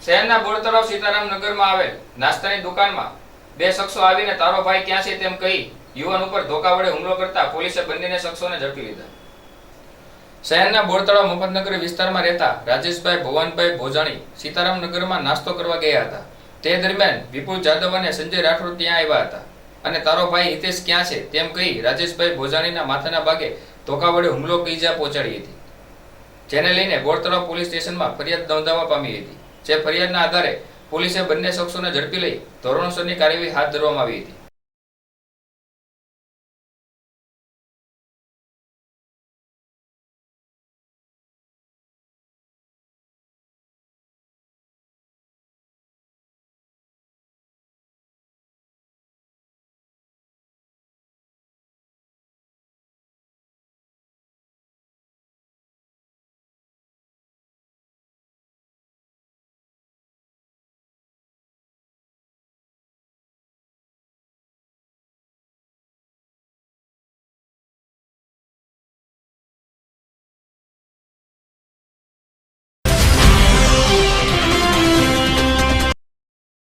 શહેરના બોરતળાવ સીતારામ નગરમાં આવેલ નાસ્તાની દુકાનમાં બે શખ્સો આવીને, તારો ભાઈ ક્યાં છે? તેમ કહી યુવાન ઉપર ધોકા વડે હુમલો કરતા પોલીસે બંનેને શખ્સોને ઝડપી લીધા. શહેરના બોરતળાવ મફતનગર વિસ્તારમાં રહેતા રાજેશભાઈ, ભુવનભાઈ, ભોજાણી સીતારામ નગરમાં નાસ્તો કરવા ગયા હતા. તે દરમિયાન વિપુલ જાદવ અને સંજય રાઠોડ ત્યાં આવ્યા હતા. અને તારો ભાઈ હિતેશ ક્યાં છે? તેમ કહી રાજેશભાઈ ભોજાણીના માથાના ભાગે ધોકા વડે હુમલો ઈજા પહોંચાડી હતી, જેને લઈને બોરતળાવ પોલીસ સ્ટેશનમાં ફરિયાદ નોંધાવવા પામી હતી. જે ફરિયાદના આધારે પોલીસે બંને શખ્સોને ઝડપી લઈ ધોરણસરની કાર્યવાહી હાથ ધરવામાં આવી હતી.